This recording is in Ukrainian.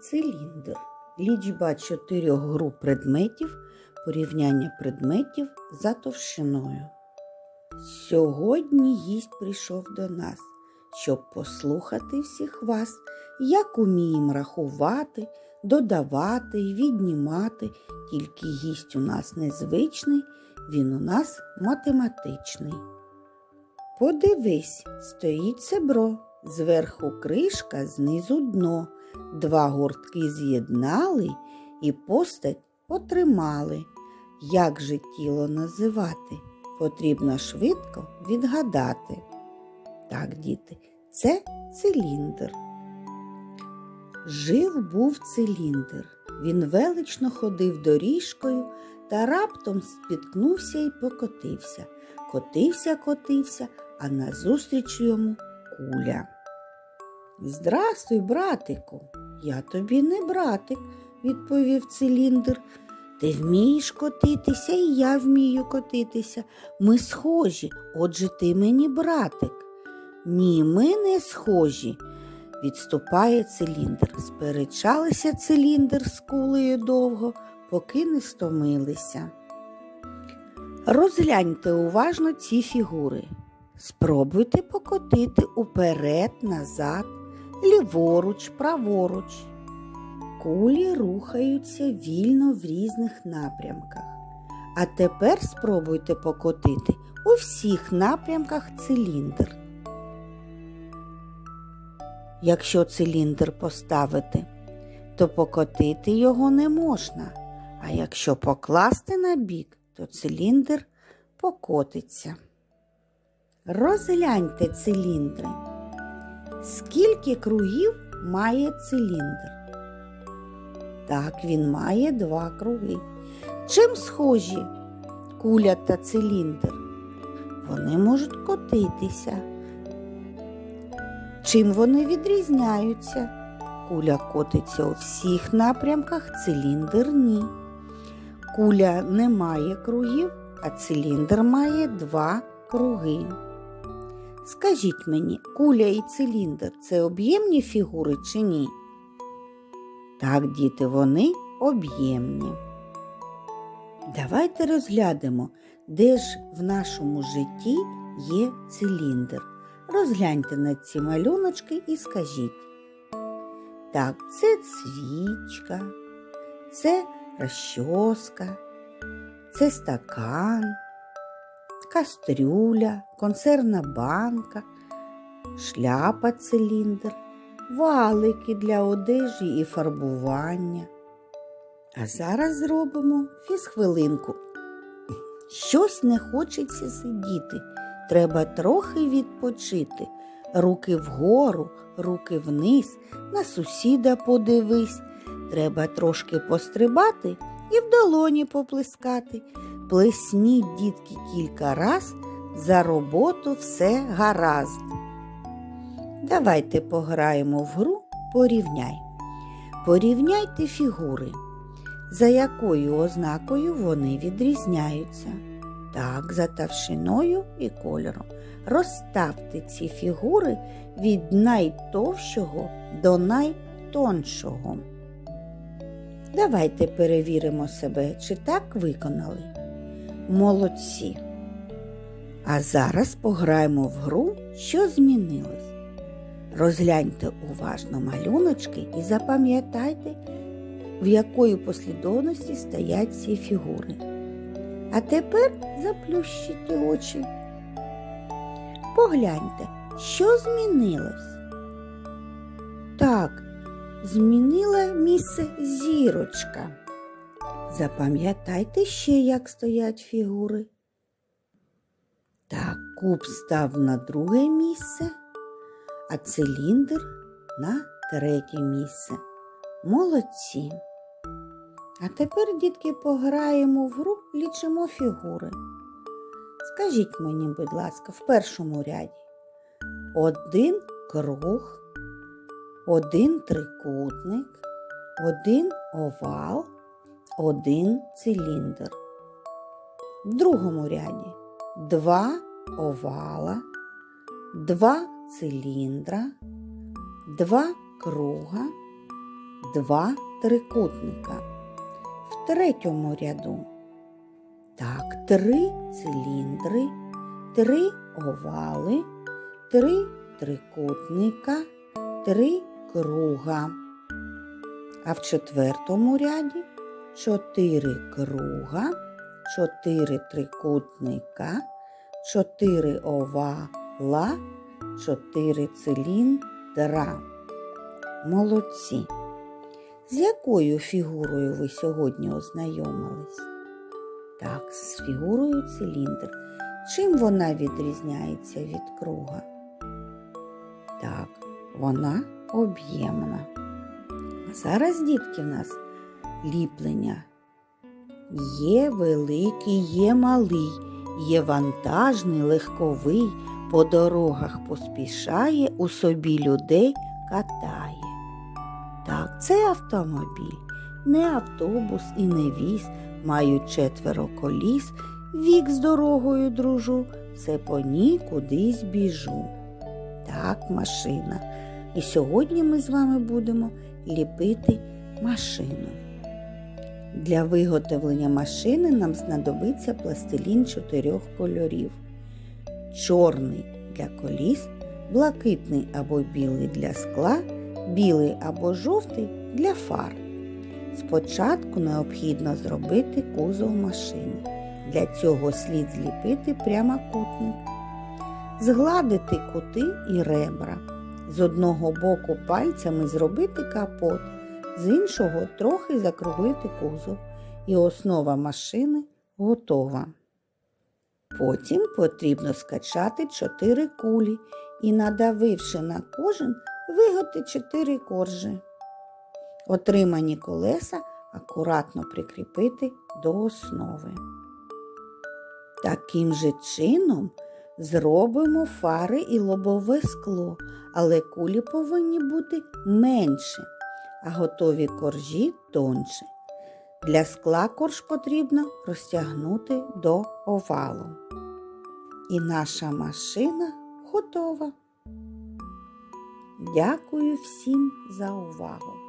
Циліндр. Лічба чотирьох груп предметів, порівняння предметів за товщиною. Сьогодні гість прийшов до нас, щоб послухати всіх вас, як уміємо рахувати, додавати віднімати. Тільки гість у нас незвичний, він у нас математичний. Подивись, стоїть себро, зверху кришка, знизу дно. Два гуртки з'єднали і постать отримали. Як же тіло називати? Потрібно швидко відгадати. Так, діти, це циліндр. Жив був циліндр. Він велично ходив доріжкою та раптом спіткнувся і покотився. Котився, котився, а назустріч йому куля. Здрастуй, братику. Я тобі не братик, відповів циліндр. Ти вмієш котитися, і я вмію котитися. Ми схожі, отже ти мені братик. Ні, ми не схожі, відступає циліндр. Сперечалися циліндр з кулею довго, поки не стомилися. Розгляньте уважно ці фігури. Спробуйте покотити уперед, назад, ліворуч, праворуч. Кулі рухаються вільно в різних напрямках. А тепер спробуйте покотити у всіх напрямках циліндр. Якщо циліндр поставити, то покотити його не можна, а якщо покласти на бік, то циліндр покотиться. Розгляньте циліндри. Скільки кругів має циліндр? Так, він має два круги. Чим схожі куля та циліндр? Вони можуть котитися. Чим вони відрізняються? Куля котиться у всіх напрямках, циліндр ні. Куля не має кругів, а циліндр має два круги. Скажіть мені, куля і циліндр це об'ємні фігури чи ні? Так, діти, вони об'ємні. Давайте розглянемо, де ж в нашому житті є циліндр. Розгляньте на ці малюночки і скажіть. Так, це свічка, це розчоска, це стакан, кастрюля, консервна банка, шляпа циліндр, валики для одежі і фарбування. А зараз зробимо фізхвилинку. Щось не хочеться сидіти. Треба трохи відпочити. Руки вгору, руки вниз, на сусіда подивись. Треба трошки пострибати і в долоні поплескати. Плесніть, дітки, кілька раз, за роботу все гаразд. Давайте пограємо в гру порівняй. Порівняйте фігури, за якою ознакою вони відрізняються. Так, за товщиною і кольором. Розставте ці фігури від найтовщого до найтоншого. Давайте перевіримо себе, чи так виконали. Молодці. А зараз пограємо в гру, що змінилось. Розгляньте уважно малюночки і запам'ятайте, в якої послідовності стоять ці фігури. А тепер заплющите очі. Погляньте, що змінилось. Так, змінила місце зірочка. Запам'ятайте ще, як стоять фігури. Так, куб став на друге місце, а циліндр на третє місце. Молодці. А тепер, дітки, пограємо в гру, лічимо фігури. Скажіть мені, будь ласка, в першому ряді один круг, один трикутник, один овал, один циліндр. В другому ряді два овала, два циліндра, два круга, два трикутника. В третьому ряду. Так, три циліндри, три овали, три трикутника, три круга. А в четвертому ряді чотири круга, чотири трикутника, чотири овала, чотири циліндра. Молодці. З якою фігурою ви сьогодні ознайомились? Так, з фігурою циліндр. Чим вона відрізняється від круга? Так, вона об'ємна. А зараз, дітки, в нас ліплення. Є великий, є малий, є вантажний, легковий, по дорогах поспішає, у собі людей катає. Так, це автомобіль, не автобус і не віз, мають четверо коліс, вік з дорогою дружу, все по ній кудись біжу. Так, машина. І сьогодні ми з вами будемо ліпити машину. Для виготовлення машини нам знадобиться пластилін чотирьох кольорів: чорний для коліс, блакитний або білий для скла, білий або жовтий для фар. Спочатку необхідно зробити кузов машини. Для цього слід зліпити прямокутник, згладити кути і ребра. З одного боку пальцями зробити капот, з іншого трохи закруглити кузов, і основа машини готова. Потім потрібно скачати чотири кулі і, надавивши на кожен, виготи чотири коржі. Отримані колеса акуратно прикріпити до основи. Таким же чином зробимо фари і лобове скло, але кулі повинні бути менші, а готові коржі тонше. Для скла корж потрібно розтягнути до овалу. І наша машина готова. Дякую всім за увагу!